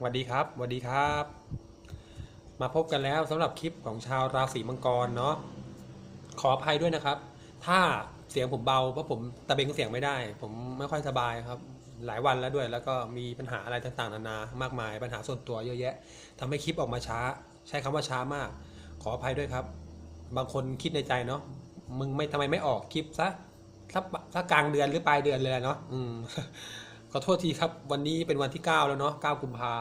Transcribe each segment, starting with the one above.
สวัสดีครับสวัสดีครับ มาพบกันแล้วสำหรับคลิปของชาวราศีมังกรเนาะขออภัยด้วยนะครับ ถ้าเสียงผมเบาเพราะผมตะเบงเสียงไม่ได้ ผมไม่ค่อยสบายครับ หลายวันแล้วด้วย แล้วก็มีปัญหาอะไรต่างๆนานามากมาย ปัญหาส่วนตัวเยอะแยะทำให้คลิปออกมาช้า ใช้คำว่าช้ามาก ขออภัยด้วยครับ บางคนคิดในใจเนาะมึงไม่ทำไมไม่ออกคลิปซะสักสักกลางเดือนหรือปลายเดือนเลยเนาะอืม ขอโทษทีครับ วันนี้เป็นวันที่ 9 แล้วเนาะ 9 กุมภา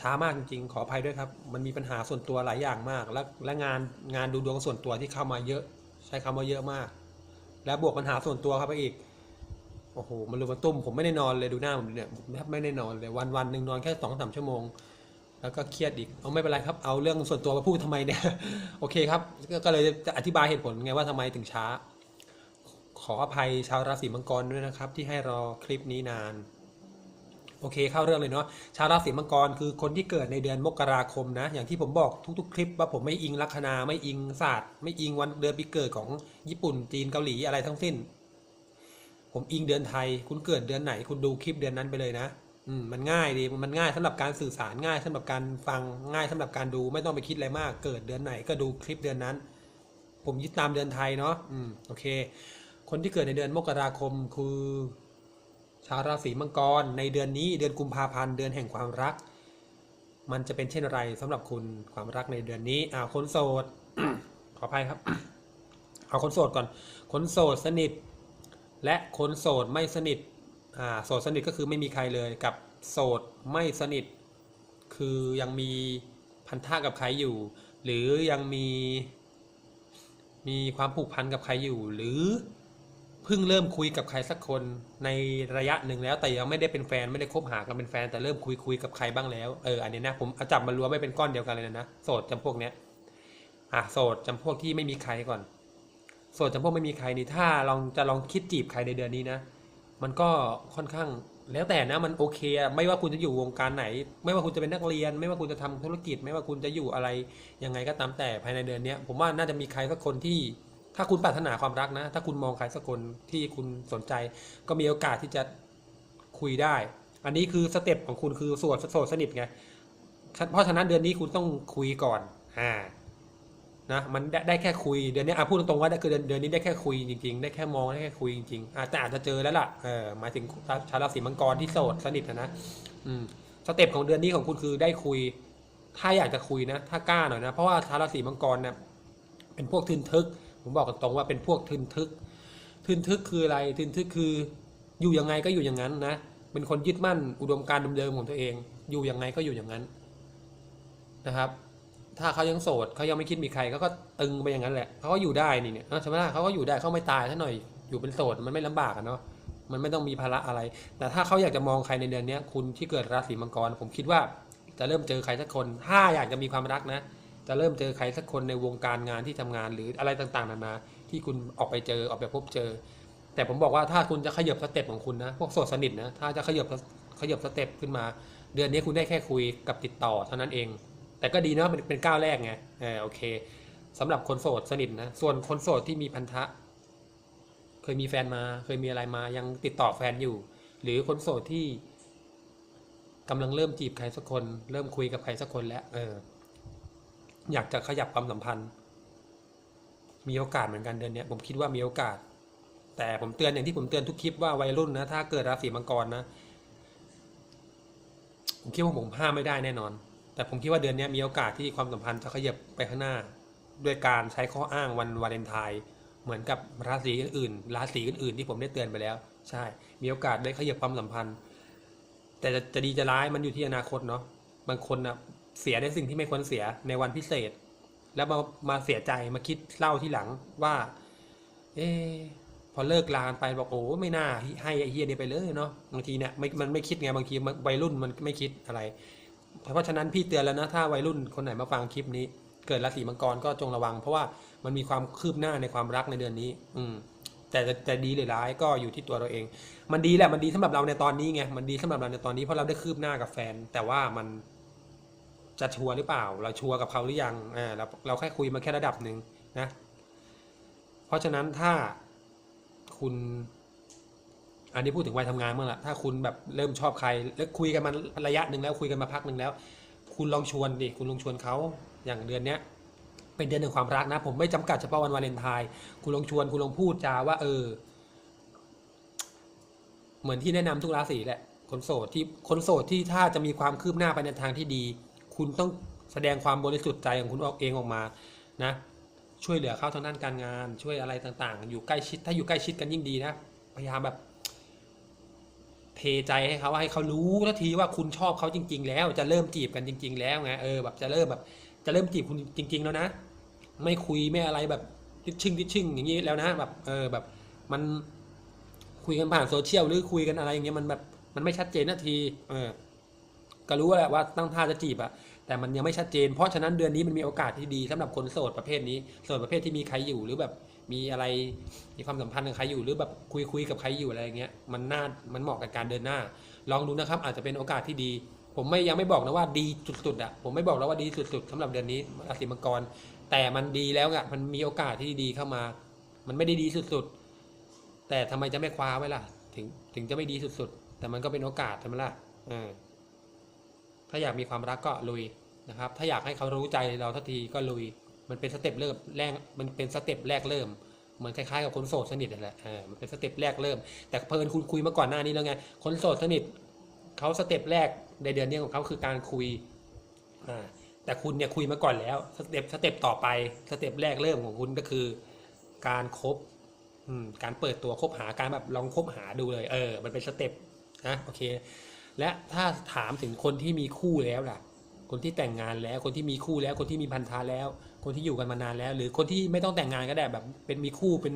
ช้ามากจริงๆ ขออภัยด้วยครับ มันมีปัญหาส่วนตัวหลายอย่างมาก และและงานงานดูดวงส่วนตัวที่เข้ามาเยอะ ใช้คำว่าเยอะมาก แล้วบวกปัญหาส่วนตัวเข้าไปอีก โอ้โห มันรุมมาตุ้ม ผมไม่ได้นอนเลยดูหน้าผมเนี่ยผมแทบไม่ได้นอนเลย วันวันหนึ่งนอนแค่สองสามชั่วโมง แล้วก็เครียดอีก เอาไม่เป็นไรครับ เอาเรื่องส่วนตัวมาพูดทำไมเนี่ย โอเคครับก็ก็เลยจะอธิบายเหตุผลไงว่าทำไมถึงช้า ขออภัยชาวราศีมังกรด้วยนะครับ ที่ให้รอคลิปนี้นาน โอเคเข้าเรื่องเลยเนาะชาวราศีมังกรคือคนที่เกิดในเดือนมกราคมนะ อย่างที่ผมบอกทุกๆ คลิปว่าผมไม่อิงลัคนาไม่อิงศาสตร์ ไม่อิงวันเดือนปีเกิดของญี่ปุ่นจีนเกาหลีอะไรทั้งสิ้น ผมอิงเดือนไทย คุณเกิดเดือนไหน คุณดูคลิปเดือนนั้นไปเลยนะอืมมันง่ายดีมันง่ายสำหรับการสื่อสารง่ายสำหรับการฟังง่ายสำหรับการดูไม่ต้องไปคิดอะไรมาก เกิดเดือนไหนก็ดูคลิปเดือนนั้น ผมยึดตามเดือนไทยเนาะอืมโอเค คนที่เกิดในเดือนมกราคมคือชาวราศีมังกร ในเดือนนี้เดือนกุมภาพันธ์เดือนแห่งความรัก มันจะเป็นเช่นไรสำหรับคุณความรักในเดือนนี้อ่าคนโสดขออภัยครับ เอาคนโสดก่อน คนโสดสนิท และคนโสดไม่สนิทอ่าโสดสนิทก็คือไม่มีใครเลยกับโสดไม่สนิท คือยังมีพันธะกับใครอยู่ หรือยังมี มีความผูกพันกับใครอยู่หรือ เพิ่งเริ่มคุยกับใครสักคนในระยะหนึ่งแล้ว แต่ยังไม่ได้เป็นแฟนไม่ได้คบหากันเป็นแฟนแต่เริ่มคุยคุยกับใครบ้างแล้วเอออันนี้นะผมเอาจับมารวมไม่เป็นก้อนเดียวกันเลยนะโสดจำพวกเนี้ยอะโสดจำพวกที่ไม่มีใครก่อน โสดจำพวกไม่มีใครนี่ถ้าลองจะลองคิดจีบใครในเดือนนี้นะ มันก็ค่อนข้างแล้วแต่นะมันโอเค ไม่ว่าคุณจะอยู่วงการไหน ไม่ว่าคุณจะเป็นนักเรียน ไม่ว่าคุณจะทำธุรกิจ ไม่ว่าคุณจะอยู่อะไรยังไงก็ตามแต่ภายในเดือนเนี้ยผมว่าน่าจะมีใครสักคนที่ ถ้าคุณปรารถนาความรักนะ ถ้าคุณมองใครสักคนที่คุณสนใจ ก็มีโอกาสที่จะคุยได้ อันนี้คือสเต็ปของคุณคือโสดโสดสนิทไง เพราะฉะนั้นเดือนนี้คุณต้องคุยก่อน อ่า นะ มันได้ได้แค่คุย เดือนนี้อะพูดตรงๆว่าได้คือเดือนเดือนนี้ได้แค่คุยจริงๆ ได้แค่มองได้แค่คุยจริงๆ อาจจะอาจจะเจอแล้วล่ะ เออ หมายถึงชาวราศีมังกรที่โสดสนิทนะนะ อืม สเต็ปของเดือนนี้ของคุณคือได้คุย ถ้าอยากจะคุยนะ ถ้ากล้าหน่อยนะ เพราะว่าชาวราศีมังกรเนี่ยเป็นพวกทึนทึก ผมบอกกันตรงว่าเป็นพวกทึนทึก ทึนทึกคืออะไร ทึนทึกคืออยู่ยังไงก็อยู่อย่างนั้นนะ เป็นคนยึดมั่นอุดมการณ์เดิมๆของตัวเอง อยู่ยังไงก็อยู่อย่างนั้นนะครับ ถ้าเขายังโสดเขายังไม่คิดมีใครเขาก็ตึงไปอย่างนั้นแหละเขาก็อยู่ได้นี่เนี่ยใช่ไหมล่ะเขาก็อยู่ได้เขาไม่ตายถ้าหน่อยอยู่เป็นโสดมันไม่ลำบากอะเนาะมันไม่ต้องมีภาระอะไร แต่ถ้าเขาอยากจะมองใครในเดือนนี้คุณที่เกิดราศีมังกร ผมคิดว่าจะเริ่มเจอใครสักคน ถ้าอยากจะมีความรักนะ จะเริ่มเจอใครสักคนในวงการงานที่ทำงานหรืออะไรต่างๆนานาที่คุณออกไปเจอออกไปพบเจอ แต่ผมบอกว่าถ้าคุณจะขยับสเต็ปของคุณนะพวกโสดสนิทนะถ้าจะขยับขยับสเต็ปขึ้นมา เดือนนี้คุณได้แค่คุยกับติดต่อเท่านั้นเอง แต่ก็ดีนะเป็นเป็นก้าวแรกไงเออโอเคสำหรับคนโสดสนิทนะส่วนคนโสดที่มีพันธะ เคยมีแฟนมา เคยมีอะไรมายังติดต่อแฟนอยู่ หรือคนโสดที่กำลังเริ่มจีบใครสักคน เริ่มคุยกับใครสักคนแล้วเออ อยากจะขยับความสัมพันธ์ มีโอกาสเหมือนกันเดือนนี้ผมคิดว่ามีโอกาส แต่ผมเตือนอย่างที่ผมเตือนทุกคลิปว่าวัยรุ่นนะถ้าเกิดราศีมังกรนะผมคิดว่าผมห้ามไม่ได้แน่นอน แต่ผมคิดว่าเดือนนี้มีโอกาสที่ความสัมพันธ์จะขยับไปข้างหน้า ด้วยการใช้ข้ออ้างวันวาเลนไทน์เหมือนกับราศีอื่นๆราศีอื่นๆที่ผมได้เตือนไปแล้ว ใช่ มีโอกาสได้ขยับความสัมพันธ์ แต่จะจะดีจะร้ายมันอยู่ที่อนาคตเนาะบางคนนะ เสียในสิ่งที่ไม่ควรเสียในวันพิเศษ แล้วมามาเสียใจมาคิดเล่าที่หลังว่า เออพอเลิกลานไปบอกโอ้ไม่น่าให้ไอ้เฮียนี่ไปเลยเนาะบางทีเนี่ยมันไม่คิดไงบางทีวัยรุ่นมันไม่คิดอะไร เพราะฉะนั้นพี่เตือนแล้วนะถ้าวัยรุ่นคนไหนมาฟังคลิปนี้ เกิดราศีมังกรก็จงระวัง เพราะว่ามันมีความคืบหน้าในความรักในเดือนนี้ อืมแต่จะดีหรือร้ายก็อยู่ที่ตัวเราเอง มันดีแหละมันดีสำหรับเราในตอนนี้ไงมันดีสำหรับเราในตอนนี้เพราะเราได้คืบหน้ากับแฟน แต่ว่ามัน จะชัวร์หรือเปล่า เราชัวร์กับเขาหรือยังอ่าเราเราแค่คุยมาแค่ระดับหนึ่งนะ เพราะฉะนั้นถ้าคุณ อันนี้พูดถึงวัยทำงานเมื่อละถ้าคุณแบบเริ่มชอบใคร แล้วคุยกันมาระยะหนึ่งแล้วคุยกันมาพักหนึ่งแล้ว คุณลองชวนดิคุณลองชวนเขาอย่างเดือนเนี้ยเป็นเดือนแห่งความรักนะ ผมไม่จำกัดเฉพาะวันวาเลนไทน์คุณลองชวนคุณลองพูดจาว่า เออ เหมือนที่แนะนำทุกราศีแหละคนโสดที่คนโสดที่ถ้าจะมีความคืบหน้าไปในทางที่ดี คุณต้องแสดงความบริสุทธิ์ใจของคุณออกเองออกมานะช่วยเหลือเขาทางด้านการงาน ช่วยอะไรต่างๆ อยู่ใกล้ชิดถ้าอยู่ใกล้ชิดกันยิ่งดีนะพยายามแบบ เทใจให้เขาให้เขารู้ทันทีว่าคุณชอบเขาจริง ๆ แล้ว จะเริ่มจีบกันจริง ๆ แล้วไงเออแบบจะเริ่มแบบ จะเริ่มจีบคุณจริง ๆ แล้วนะไม่คุยไม่อะไรแบบทิชชิ่งทิชชิ่งอย่างนี้แล้วนะแบบเออแบบ มันคุยกันผ่านโซเชียลหรือคุยกันอะไรอย่างเงี้ยมันแบบมันไม่ชัดเจนนาที เออ ก็รู้แหละว่าตั้งท่าจะจีบอะแต่มันยังไม่ชัดเจน เพราะฉะนั้นเดือนนี้มันมีโอกาสที่ดีสำหรับคนโสดประเภทนี้โสดประเภทที่มีใครอยู่หรือแบบมีอะไรมีความสัมพันธ์กับใครอยู่หรือแบบคุยคุยกับใครอยู่อะไรเงี้ยมันน่ามันเหมาะกับการเดินหน้า ลองดูนะครับ อาจจะเป็นโอกาสที่ดี ผมไม่ยังไม่บอกนะว่าดีสุดๆอะผมไม่บอกแล้วว่าดีสุดๆสำหรับเดือนนี้ราศีมังกร แต่มันดีแล้วอะมันมีโอกาสที่ดีเข้ามา มันไม่ได้ดีสุดๆ แต่ทำไมจะไม่คว้าไว้ล่ะ ถึงถึงจะไม่ดีสุดๆ แต่มันก็เป็นโอกาสใช่ไหมล่ะเออ ถ้าอยากมีความรักก็ลุยนะครับ ถ้าอยากให้เขารู้ใจเราทันทีก็ลุย มันเป็นสเต็ปเริ่มแรกมันเป็นสเต็ปแรกเริ่มเหมือนคล้ายๆกับคนโสดสนิทนั่นแหละมันเป็นสเต็ปแรกเริ่ม แต่เพลินคุณคุยมาก่อนหน้านี้แล้วไงคนโสดสนิทเขาสเต็ปแรกในเดือนนี้ของเขาคือการคุยอ่าแต่คุณเนี่ยคุยมาก่อนแล้วสเต็ปสเต็ปต่อไปสเต็ปแรกเริ่มของคุณก็คือ การคบการเปิดตัวคบหาการแบบลองคบหาดูเลย เออ มันเป็นสเต็ปนะโอเค และถ้าถามถึงคนที่มีคู่แล้วล่ะ คนที่แต่งงานแล้ว คนที่มีคู่แล้ว คนที่มีพันธะแล้ว คนที่อยู่กันมานานแล้ว หรือคนที่ไม่ต้องแต่งงานก็ได้แบบ เป็นมีคู่เป็น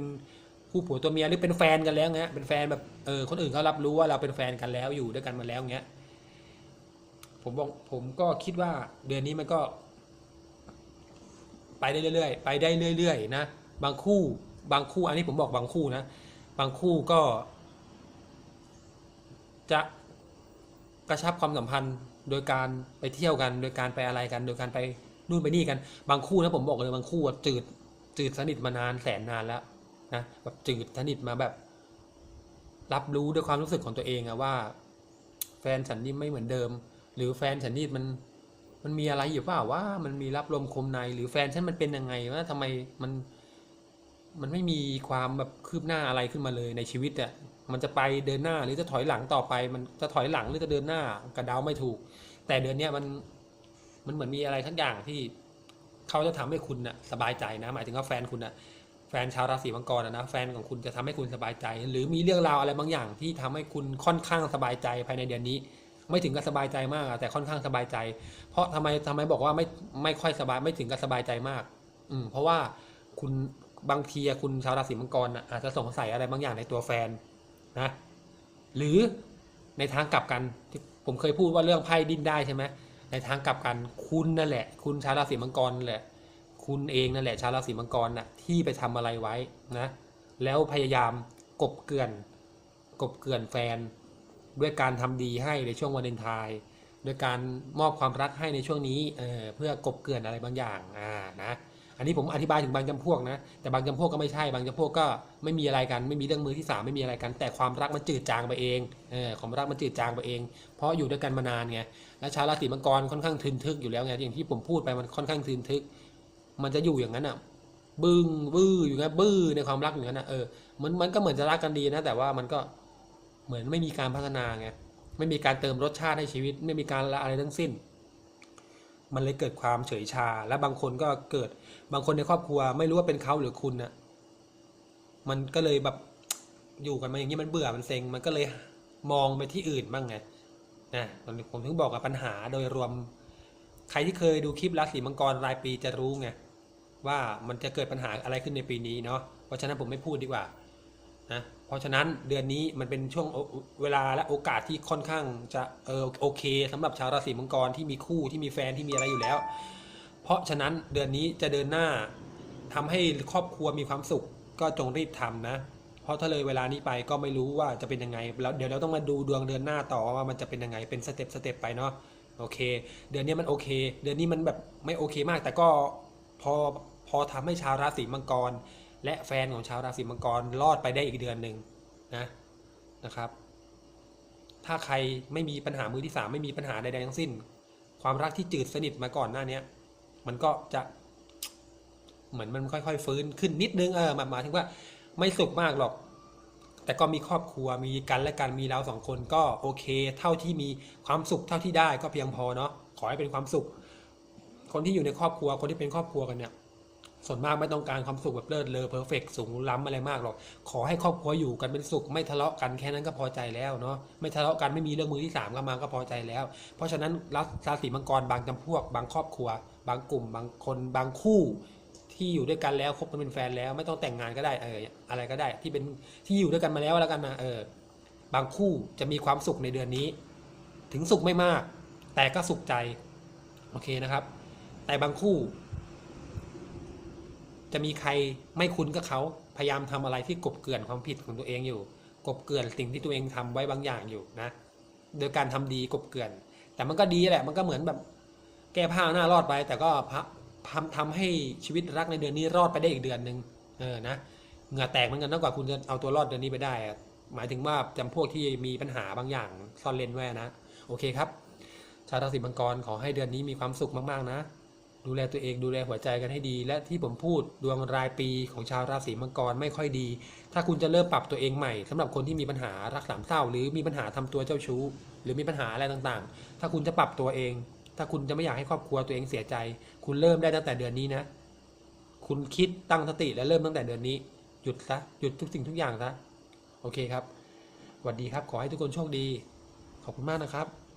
คู่ผัวตัวเมียหรือเป็นแฟนกันแล้วเงี้ยเป็นแฟนแบบเออคนอื่นเขารับรู้ว่าเราเป็นแฟนกันแล้วอยู่ด้วยกันมาแล้วเงี้ยผมบอกผมก็คิดว่าเดือนนี้มันก็ ไปได้เรื่อยๆไปได้เรื่อยๆนะบางคู่ บางคู่ อันนี้ผมบอกบางคู่นะ บางคู่ก็ จะ กระชับความสัมพันธ์ โดยการไปเที่ยวกัน โดยการไปอะไรกัน โดยการไปนู่นไปนี่กัน บางคู่นะผมบอกเลยบางคู่จืดจืดสนิทมานานแสนนานแล้วนะแบบจืดสนิทมาแบบ รับรู้ด้วยความรู้สึกของตัวเองอะว่า แฟนฉันนี่ไม่เหมือนเดิม หรือแฟนฉันนี่มันมันมีอะไรอยู่เปล่าว่ามันมีรับลมคมในหรือแฟนฉันมันเป็นยังไงว่าทำไมมัน มันไม่มีความแบบคืบหน้าอะไรขึ้นมาเลยในชีวิตอะ มันจะไปเดินหน้าหรือจะถอยหลังต่อไป มันจะถอยหลังหรือจะเดินหน้ากระเดาไม่ถูก แต่เดือนเนี้ยมันมันเหมือนมีอะไรทั้งอย่างที่เขาจะทำให้คุณน่ะสบายใจนะหมายถึงว่าแฟนคุณน่ะแฟนชาวราศีมังกรนะนะแฟนของคุณจะทำให้คุณสบายใจ หรือมีเรื่องราวอะไรบางอย่างที่ทำให้คุณค่อนข้างสบายใจภายในเดือนนี้ ไม่ถึงกับสบายใจมากแต่ค่อนข้างสบายใจ เพราะทำไมทำไมบอกว่าไม่ไม่ค่อยสบายไม่ถึงกับสบายใจมาก อืมเพราะว่าคุณบางทีคุณชาวราศีมังกรน่ะอาจจะสงสัยอะไรบางอย่างในตัวแฟน นะหรือในทางกลับกันที่ผมเคยพูดว่าเรื่องไพ่ดิ้นได้ใช่ไหมในทางกลับกันคุณนั่นแหละ คุณชาวราศีมังกรแหละคุณเองนั่นแหละชาวราศีมังกรน่ะที่ไปทำอะไรไว้นะแล้วพยายามกบเกลื่อนกบเกลื่อนแฟน ด้วยการทำดีให้ในช่วงวันเลนไทน์ด้วยการมอบความรักให้ในช่วงนี้เออเพื่อกบเกลื่อนอะไรบางอย่างอ่านะ อันนี้ผมอธิบายถึงบางจำพวกนะ แต่บางจำพวกก็ไม่ใช่ บางจำพวกก็ไม่มีอะไรกัน ไม่มีเรื่องมือที่สามไม่มีอะไรกัน แต่ความรักมันจืดจางไปเองเออความรักมันจืดจางไปเอง เพราะอยู่ด้วยกันมานานไง และชาวราศีมังกรค่อนข้างทึนทึกอยู่แล้วไง อย่างที่ผมพูดไปมันค่อนข้างทึนทึก มันจะอยู่อย่างนั้นอะ บึ้งบื้ออยู่งั้นบื้อในความรักอย่างนั้นนะเออ มันมันก็เหมือนจะรักกันดีนะ แต่ว่ามันก็เหมือนไม่มีการพัฒนาไง ไม่มีการเติมรสชาติให้ชีวิต ไม่มีการละอะไรทั้งสิ้น มันเลยเกิดความเฉยชา และบางคนก็เกิดบางคนในครอบครัว ไม่รู้ว่าเป็นเขาหรือคุณน่ะมันก็เลยแบบอยู่กันมาอย่างนี้มันเบื่อมันเซ็ง มันก็เลยมองไปที่อื่นบ้างไงนะผมถึงบอกกับปัญหาโดยรวม ใครที่เคยดูคลิปราศีมังกรรายปีจะรู้ไงว่ามันจะเกิดปัญหาอะไรขึ้นในปีนี้เนาะเพราะฉะนั้นผมไม่พูดดีกว่า นะเพราะฉะนั้นเดือนนี้มันเป็นช่วงเวลาและโอกาสที่ค่อนข้างจะเออโอเคสำหรับชาวราศีมังกรที่มีคู่ที่มีแฟนที่มีอะไรอยู่แล้ว เพราะฉะนั้นเดือนนี้จะเดินหน้าทำให้ครอบครัวมีความสุขก็จงรีบทำนะ เพราะถ้าเลยเวลานี้ไปก็ไม่รู้ว่าจะเป็นยังไงแล้วเดี๋ยวเราต้องมาดูดวงเดือนหน้าต่อว่ามันจะเป็นยังไงเป็นสเต็ปสเต็ปไปเนาะโอเค เดือนนี้มันโอเค เดือนนี้มันแบบไม่โอเคมาก แต่ก็พอพอทำให้ชาวราศีมังกร และแฟนของชาวราศีมังกรรอดไปได้อีกเดือนหนึ่งนะนะครับ ถ้าใครไม่มีปัญหามือที่สามไม่มีปัญหาใดๆทั้งสิ้น ความรักที่จืดสนิทมาก่อนหน้าเนี้ยมันก็จะเหมือนมันค่อยๆ ฟื้นขึ้นนิดนึงเออมายหมายถึงว่าไม่สุขมากหรอก แต่ก็มีครอบครัวมีกันและกันมีเราสองคนก็โอเค เท่าที่มีความสุขเท่าที่ได้ก็เพียงพอเนาะขอให้เป็นความสุข คนที่อยู่ในครอบครัวคนที่เป็นครอบครัวกันเนี่ย ส่วนมากไม่ต้องการความสุขแบบเลิศเลอเพอร์เฟกสูงล้ำอะไรมากหรอก ขอให้ครอบครัวอยู่กันเป็นสุขไม่ทะเลาะกันแค่นั้นก็พอใจแล้วเนาะไม่ทะเลาะกันไม่มีเรื่องมือที่สามเข้ามาก็พอใจแล้ว เพราะฉะนั้นราศีมังกรบางจำพวก บางครอบครัว บางกลุ่ม บางคนบางคู่ที่อยู่ด้วยกันแล้วคบกันเป็นแฟนแล้ว ไม่ต้องแต่งงานก็ได้เอออะไรก็ได้ที่เป็นที่อยู่ด้วยกันมาแล้วแล้วกันนะเออบางคู่จะมีความสุขในเดือนนี้ ถึงสุขไม่มาก แต่ก็สุขใจโอเคนะครับ แต่บางคู่ จะมีใครไม่คุ้นกับเขาพยายามทำอะไรที่กบเกลื่อนความผิดของตัวเองอยู่ กบเกลื่อนสิ่งที่ตัวเองทำไว้บางอย่างอยู่นะ โดยการทำดีกบเกลื่อน แต่มันก็ดีแหละ มันก็เหมือนแบบ แก้ผ้าหน้ารอดไป แต่ก็พะทำทำให้ชีวิตรักในเดือนนี้รอดไปได้อีกเดือนหนึ่งเออนะเหงื่อแตกเหมือนกันนอกกว่าคุณจะเอาตัวรอดเดือนนี้ไปได้ หมายถึงว่าจำพวกที่มีปัญหาบางอย่างซ่อนเร้นไว้นะ โอเคครับ ชาวราศีมังกรขอให้เดือนนี้มีความสุขมากๆนะ ดูแลตัวเองดูแลหัวใจกันให้ดี และที่ผมพูดดวงรายปีของชาวราศีมังกรไม่ค่อยดี ถ้าคุณจะเริ่มปรับตัวเองใหม่สำหรับคนที่มีปัญหารักสามเศร้า หรือมีปัญหาทำตัวเจ้าชู้ หรือมีปัญหาอะไรต่างๆ ถ้าคุณจะปรับตัวเอง ถ้าคุณจะไม่อยากให้ครอบครัวตัวเองเสียใจ คุณเริ่มได้ตั้งแต่เดือนนี้นะ คุณคิดตั้งสติและเริ่มตั้งแต่เดือนนี้ หยุดซะหยุดทุกสิ่งทุกอย่างซะโอเคครับสวัสดีครับ ขอให้ทุกคนโชคดี ขอบคุณมากนะครับ